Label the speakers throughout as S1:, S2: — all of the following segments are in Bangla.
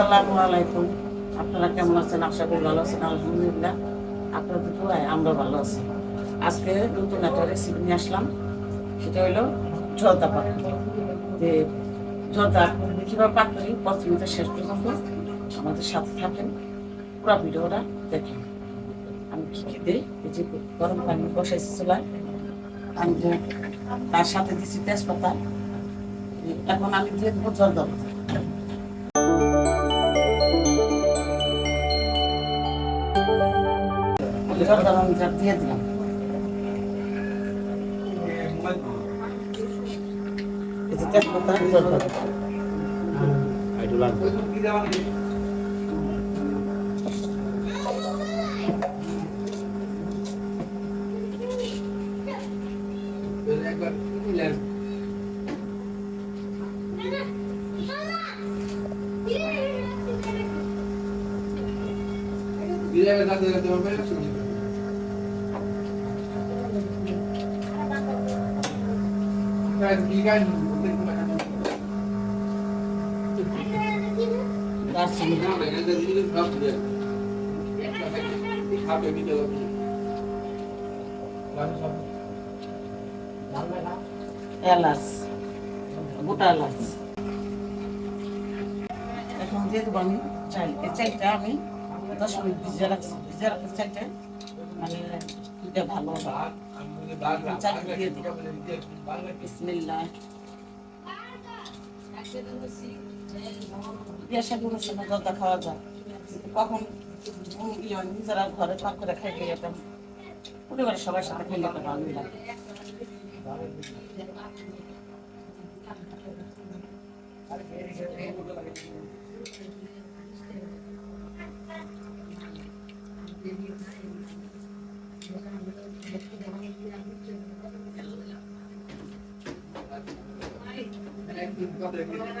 S1: আসসালামু আলাইকুম। আপনারা কেমন আছেন? আশা করি ভালো আছেন, আলহামদুলিল্লাহ। আপনাদের দোয়ায় আমরা ভালো আছি। আজকে নতুন একটা রেসিপি নিয়ে আসলাম। সেটা হলো জর্দা পাক যে জর্দা কীভাবে করি? প্রথমে শেষ পর্যন্ত আমাদের সাথে থাকেন। পুরো ভিডিওটা দেখেন। আমি কী কী দিই? এই যে গরম পানি বসাইছি চুলায়। আমি তার সাথে দিচ্ছি তেজপাতা। এখন আমি দিয়ে দেবো জর্দা পাতা জর্দা রঙটা দিয়ে দিলাম। এই যে তেজপাতা জর্দা পাতা দারচিনি এলাচ, গোটা এলাচ। এখন দেবো আমি চাল। এই চালটা আমি দশ মিনিট ভিজে রাখছি। ভিজে রাখছি চালটা মানে ভালো হবে। দিয়ে দিই বিসমিল্লাহ যায় কখন নিজেরা ঘরে পাক করে গিয়ে এটা পরিবারের সবার সাথে খেলে তো ভালো লাগে দিয়ে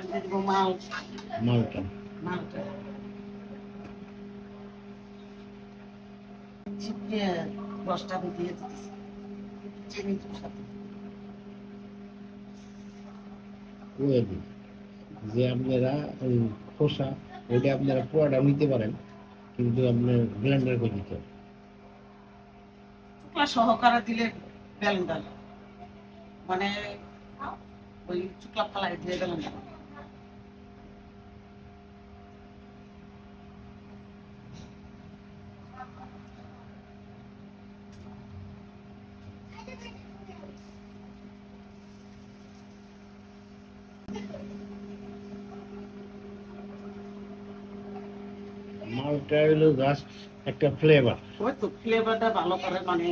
S1: দিয়ে দেবো মাল
S2: মালটা
S1: মালটা ছিপিয়ে দশটা দিয়ে দিতেছি। চিনি সাথে।
S2: ওয়েবি যে আপনারা ওই খোসা ওইটা আপনারা পুরোটা নিতে পারেন কিন্তু আপনার ব্লেন্ডার করে দিতে হবে।
S1: সহকারে দিলে ব্যালেন্ডার মানে ওই চুকলা ফালাই দিয়ে ব্যালেন্ডার
S2: মালটা হলো জাস্ট একটা ফ্লেভার
S1: ওই তো ফ্লেভারটা ভালো করে মানে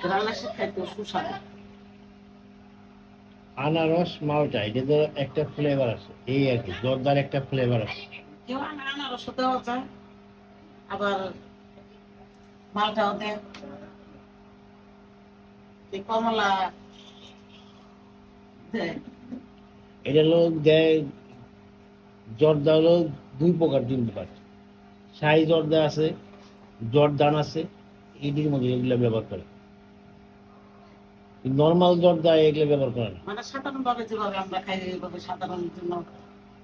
S1: গ্রানাসে খাইতে সুস্বাদু।
S2: আনারস মালটা এটা তো একটা ফ্লেভার আছে। এই আর কি জর্দার একটা ফ্লেভার আছে।
S1: আনারস দেওয়া যায় আবার মালটাও দেয়। কমলা
S2: এটা হলো দেয় জর্দা হলো দুই প্রকার তিন প্রকার। শাহি জর্দা আছে জর্দান আছে এটির মধ্যে এগুলো ব্যবহার করে। নর্মাল এগুলো ব্যবহার করেন
S1: মানে সাধারণ ভাবে যেভাবে আমরা খাই, এইভাবে সাধারণ জন্য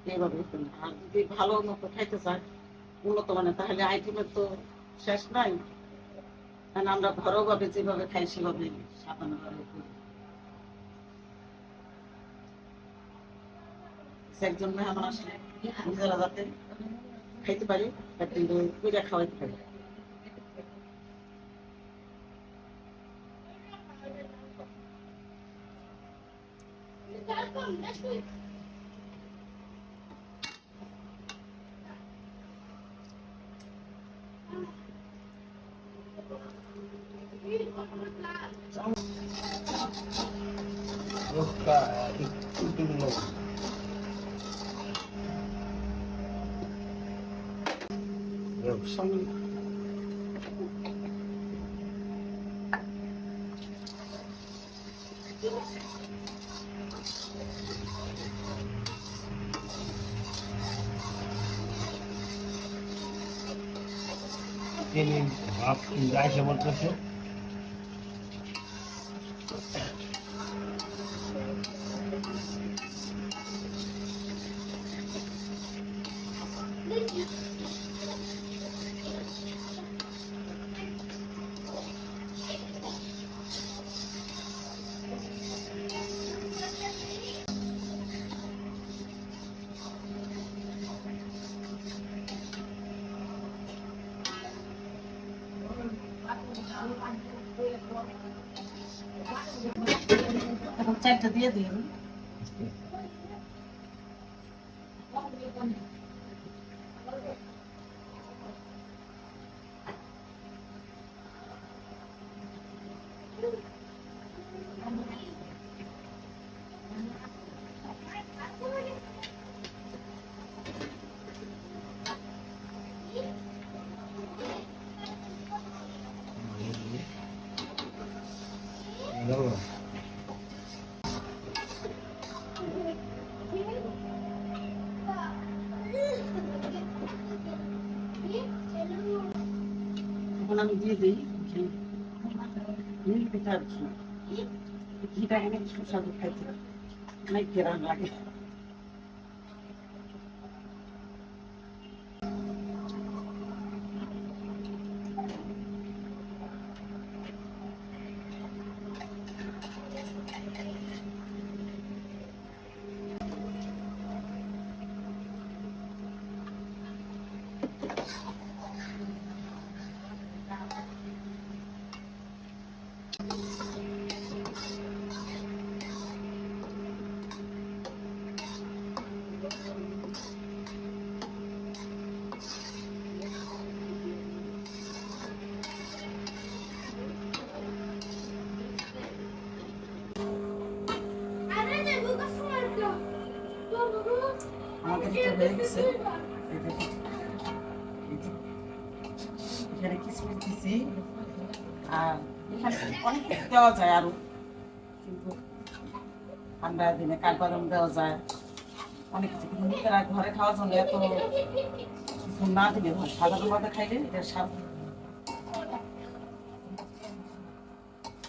S1: এইভাবে আর যদি ভালো মতো খাইতে উন্নত মানে তাহলে আইটেমের তো শেষ নাই। মানে আমরা যেভাবে খাই সেভাবে সাধারণ ভাবে করি। একজন মেহমান আসলে নিজেরা যাতে খাইতে পারি কিন্তু কইরা খাওয়াইতে পারি
S2: রোগটা একটু একটু লবণ। চিনি ভাপ গাইছে বলতেছে।
S1: চারটা দিয়ে দিন
S2: লবণ।
S1: এখন আমি দিয়ে দিই ঘি নীল পিঠার ঘি ঘিটা অনেক সুস্বাদু খাইতে অনেক ঘেরান লাগে আমাদের এটা হয়ে আর এখানে অনেক যায় আরও। কিন্তু দিনে কাঠবাদাম দেওয়া যায়। অনেক কিছু। ঘরে খাওয়ার জন্য এত না দিলে খাইলে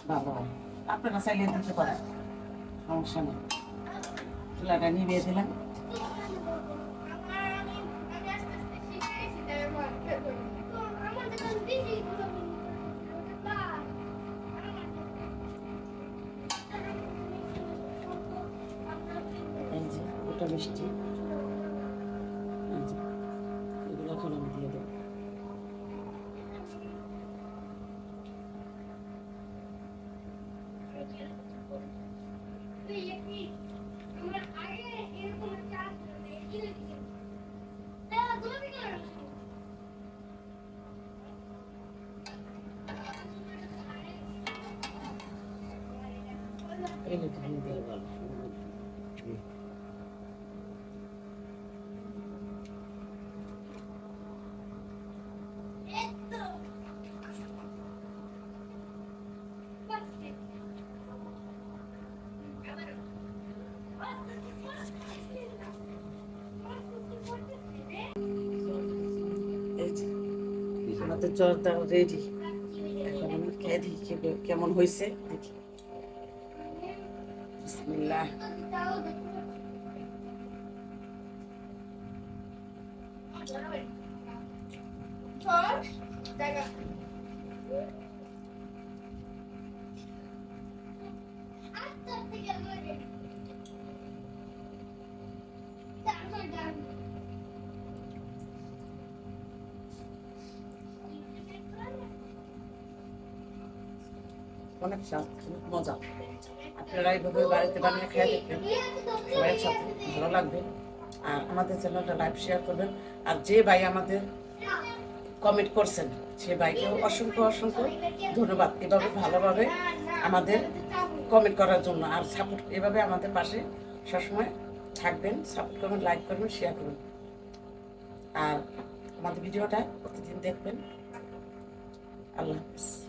S1: বাবা, আপনারা চাইলে দিতে পারেন। সমস্যা নেই। চুলাটা নিভিয়ে দিলাম। এই যে ওটা মিষ্টি। এই যে এগুলো এখন আমি দিয়ে দেবো। এই যে ধান দিয়ে ভালো এই যে আমাদের জর্দা রেডি এখন আমি খেয়ে দেখি কেমন- হয়েছে দেখি। বিসমিল্লাহ। অনেক অনেক মজা। আপনারা এইভাবে বাড়িতে বানিয়ে খেয়ে দেখবেন। ভালো লাগবে। আর আমাদের চ্যানেলটা লাইভ শেয়ার করবেন। আর যে ভাই আমাদের কমেন্ট করছেন, সে ভাইকেও অসংখ্য অসংখ্য ধন্যবাদ। এভাবে ভালোভাবে আমাদের কমেন্ট করার জন্য। আর সাপোর্ট এভাবে আমাদের পাশে সবসময় থাকবেন। সাপোর্ট করবেন লাইক করবেন শেয়ার করবেন। আর আমাদের ভিডিওটা প্রতিদিন দেখবেন। আল্লাহ হাফিজ।